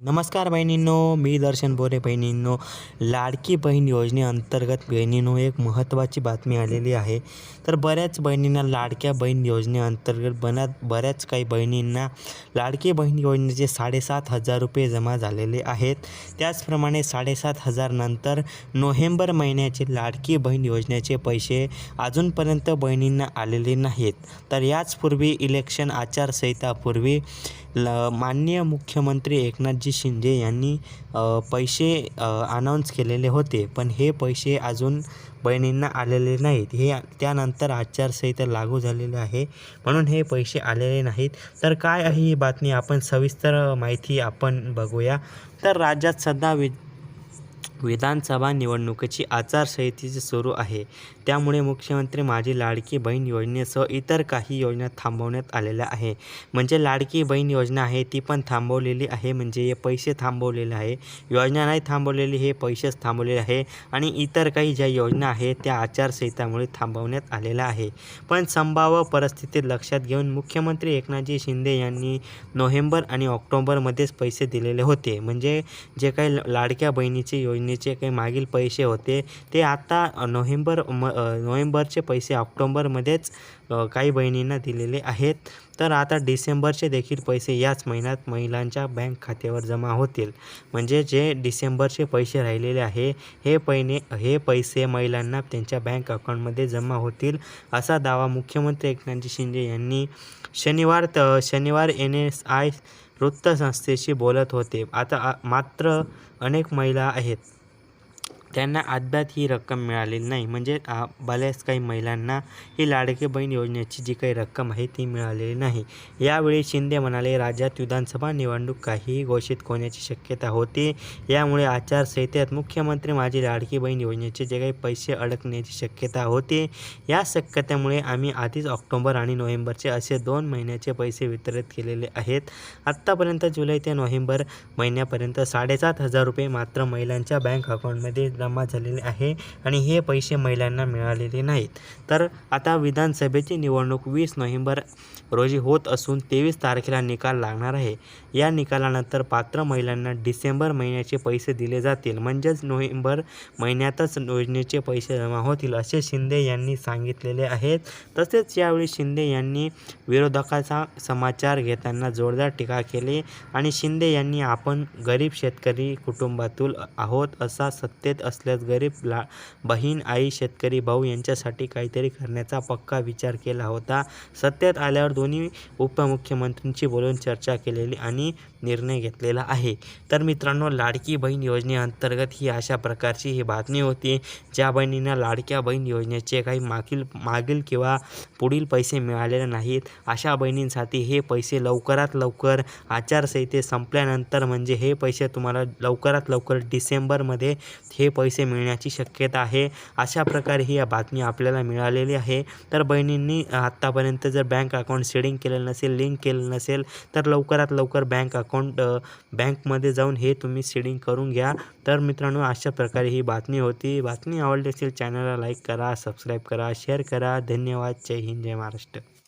नमस्कार बहिणींनो मी दर्शन बोरे बहिणींनो. लाडकी बहीण योजनेअंतर्गत बहिणींनो एक महत्त्वाची बातमी आलेली आहे. तर बऱ्याच बहिणींना लाडक्या बहीण योजनेअंतर्गत बना बऱ्याच काही बहिणींना लाडकी बहीण योजनेचे साडेसात हजार रुपये जमा झालेले आहेत. त्याचप्रमाणे साडेसात हजार नंतर नोव्हेंबर महिन्याचे लाडकी बहीण योजनेचे पैसे अजूनपर्यंत बहिणींना आलेले नाहीत. तर याचपूर्वी इलेक्शन आचारसंहितापूर्वी ल माननीय मुख्यमंत्री एकनाथजी शिंदे यांनी पैसे अनाऊन्स केलेले होते. पण हे पैसे अजून बहिणींना आलेले नाहीत. हे त्यानंतर आचारसंहिता लागू झालेली आहे. म्हणून हे पैसे आलेले नाहीत. तर काय आहे ही बातमी? आपण सविस्तर माहिती आपण बघूया. तर राज्यात सध्या वि विधानसभा निवडणुकीची आचारसंहितेचे सुरू आहे. त्यामुळे मुख्यमंत्री माझी लाडकी बहीण योजनेसह इतर काही योजना थांबवण्यात आलेल्या आहे म्हणजे लाडकी बहीण योजना आहे ती पण थांबवलेली आहे. म्हणजे हे पैसे थांबवलेले आहे. योजना नाही थांबवलेली हे पैसेच थांबवलेले आहे. आणि इतर काही ज्या योजना आहेत त्या आचारसंहितामुळे थांबवण्यात आलेल्या आहे पण संभाव्य परिस्थिती लक्षात घेऊन मुख्यमंत्री एकनाथजी शिंदे यांनी नोव्हेंबर आणि ऑक्टोबरमध्येच पैसे दिलेले होते. म्हणजे जे काही ल- लाडक्या बहिणीचे योजनेचे काही मागील पैसे होते. ते आता नोव्हेंबर म नोव्हेंबरचे पैसे ऑक्टोबरमध्येच काही बहिणींना दिलेले आहेत. तर आता डिसेंबरचे देखील पैसे याच महिन्यात महिलांच्या बँक खात्यावर जमा होतील. म्हणजे जे डिसेंबरचे पैसे राहिलेले आहे हे पैने हे पैसे महिलांना त्यांच्या बँक अकाउंटमध्ये जमा होतील असा दावा मुख्यमंत्री एकनाथजी शिंदे यांनी शनिवार त शनिवार एन एस आय वृत्तसंस्थेशी बोलत होते. आता मात्र अनेक महिला आहेत. त्यांना अद्याप ही रक्कम मिळालेली नाही. म्हणजे बऱ्याच काही महिलांना ही लाडकी बहीण योजनेची जी काही रक्कम आहे ती मिळालेली नाही. यावेळी शिंदे म्हणाले राज्यात विधानसभा निवडणूक काहीही घोषित होण्याची शक्यता होती. यामुळे आचारसंहितेत मुख्यमंत्री माझी लाडकी बहीण योजनेचे जे काही पैसे अडकण्याची शक्यता होती. या शक्यतेमुळे आम्ही आधीच ऑक्टोबर आणि नोव्हेंबरचे असे दोन महिन्याचे पैसे वितरित केलेले आहेत. आत्तापर्यंत जुलै ते नोव्हेंबर महिन्यापर्यंत साडेसात हजार रुपये मात्र महिलांच्या बँक अकाउंटमध्ये जमा झालेले आहे आणि हे पैसे महिलांना मिळालेले नाहीत. तर आता विधानसभेची निवडणूक वीस नोव्हेंबर रोजी होत असून तेवीस तारखेला निकाल लागणार आहे. या निकालानंतर पात्र महिलांना डिसेंबर महिन्याचे पैसे दिले जातील. म्हणजेच नोव्हेंबर महिन्यातच योजनेचे पैसे जमा होतील असे शिंदे यांनी सांगितलेले आहेत तसेच यावेळी शिंदे यांनी विरोधकाचा समाचार घेताना जोरदार टीका केली आणि शिंदे यांनी आपण गरीब शेतकरी कुटुंबातून आहोत असा सत्तेत असल्यास गरीब ला बहीण आई शेतकरी भाऊ यांच्यासाठी काहीतरी करण्याचा पक्का विचार केला होता. सत्तेत आल्यावर दोन्ही उपमुख्यमंत्र्यांची बोलून चर्चा केलेली आणि निर्णय घेतलेला आहे. तर मित्रांनो लाडकी बहीण योजनेअंतर्गत ही अशा प्रकारची ही बातमी होती ज्या बहिणींना लाडक्या बहीण योजनेचे काही मागील मागील किंवा पुढील पैसे मिळालेले नाहीत. अशा बहिणींसाठी हे पैसे लवकरात लवकर आचारसंहिते संपल्यानंतर म्हणजे हे पैसे तुम्हाला लवकरात लवकर डिसेंबरमध्ये हे पैसे मिळण्याची शक्यता आहे. अशा प्रकारे ही बातमी आपल्याला मिळालेली आहे. तर बहिणींनी आत्तापर्यंत जर बँक अकाउंट सेडिंग केलेलं नसेल लिंक केलेलं नसेल तर लवकरात लवकर बँक अकाउंट बँकमध्ये जाऊन हे तुम्ही सेडिंग करून घ्या. तर मित्रांनो अशा प्रकारे ही बातमी होती. बातमी आवडली असेल चॅनलला लाईक करा सबस्क्राईब करा शेअर करा. धन्यवाद. जय हिंद जय महाराष्ट्र.